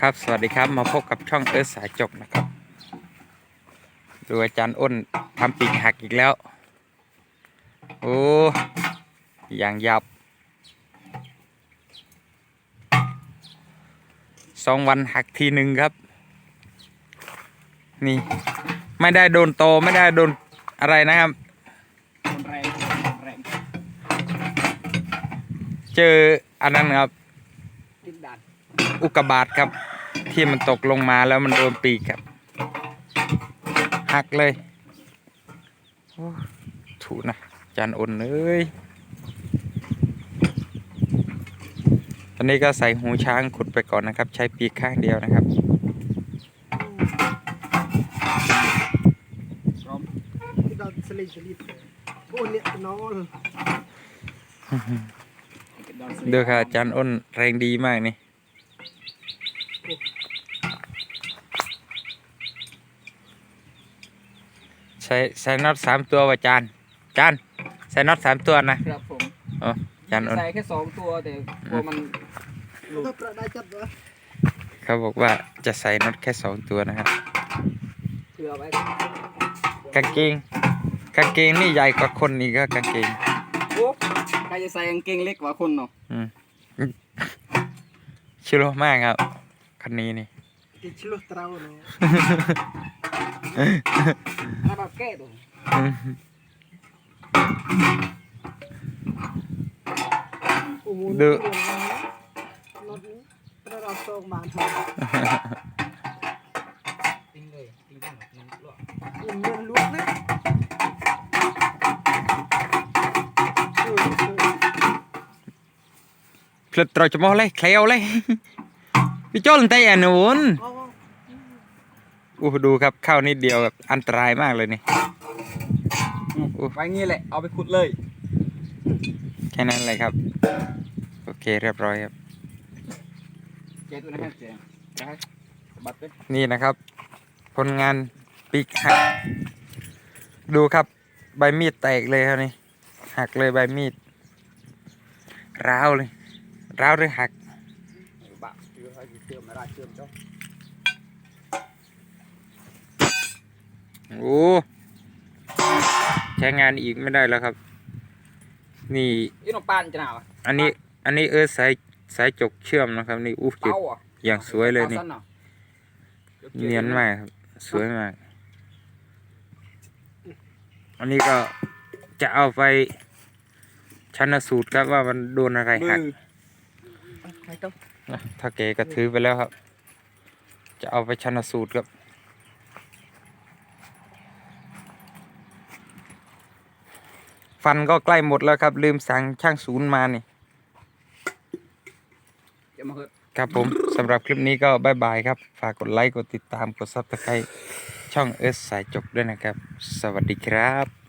ครับสวัสดีครับมาพบกับช่องเอิร์ธสายจกนะครับ ดูอาจารย์อ้นทำปีกหักอีกแล้ว โอ้อย่างยับสองวันหักทีหนึ่งครับ นี่ ไม่ได้โดนโตไม่ได้โดนอะไรนะครับคนแรงแรงเจออันนั้นครับติดด่านอุกกาบาตครับ ที่มันตกลงมาแล้วมันโดนปีกครับ หักเลยโอ้ถูนะจานอ้นเอ้ยตอนนี้ก็ใส่หูช้างขุดไปก่อนนะครับ ใช้ปีกข้างเดียวนะครับพร้อมดอนสลิดสลิดโอ้เนี่ยน้องติดด่านดูค่ะอาจารย์อ้นแรงดีมากนี่ ใส่ใส่น็อตสามตัวว่ะจานจานใส่น็อตสามตัวนะครับผมอ๋อจานอ้นใส่แค่สองตัวแต่กลัวมันหลุดถ้าประได้จัดวะเขาบอกว่าจะใส่น็อตแค่สองตัวนะครับเผื่อไว้กางเกงกางเกงนี่ใหญ่กว่าคนอีกก็กางเกงโอ้ใครจะใส่กางเกงเล็กกว่าคนเนาะอืมชิโร่มากครับคันนี้นี่กิชลุตราวเนาะ ถ้าแบบแก้ตัวอืมโอ้โหดูรถประดับทรงบานทองติ้งเลยติ้งด่านนั่นลวกอินเงินลวกนะเออเออพลึดตรอยจะมอเลยเอะหนูนเอาอู้ดูครับเข้านิดเดียวแบบอันตรายมากเลยนี่โอ้ไว้งี้แหละเอาไปขุดเลย แค่นั้นเลยครับ โอเคเรียบร้อยครับแกตัวนั้นให้แจงได้บัตรเลยนี่นะครับ ผลงานปีกหัก ดูครับใบมีดแตกเลยครับนี่หักเลยใบมีดร้าวเลยร้าวหรือหัก บัตรเชื่อให้เชื่อมไม่ได้เชื่อมเจ้า โอ้ใช้งานอีกไม่ได้แล้วครับ นี่อีน้องปานจะหนาวอะอันนี้อันนี้เออสายสายจกเชื่อมนะครับ นี่อู้จุดเป้าอะอย่างสวยเลยนี่อาสั้อะเนียนมากครับ สวยมาก อันนี้ก็จะเอาไปชันสูตรครับว่ามันโดนอะไรมืหักอใครต้องนะถ้าเก๋ก็ถือไปแล้วครับ จะเอาไปชันสูตรครับ ฟันก็ใกล้หมดแล้วครับ ลืมสั่งช่างศูนย์มานี่อย่ามาเหิดครับผมสำหรับคลิปนี้ก็บายบายครับ ฝากกดไลค์ กดติดตามกดซับสไครต์ช่องเอสสายจบด้วยนะครับ สวัสดีครับ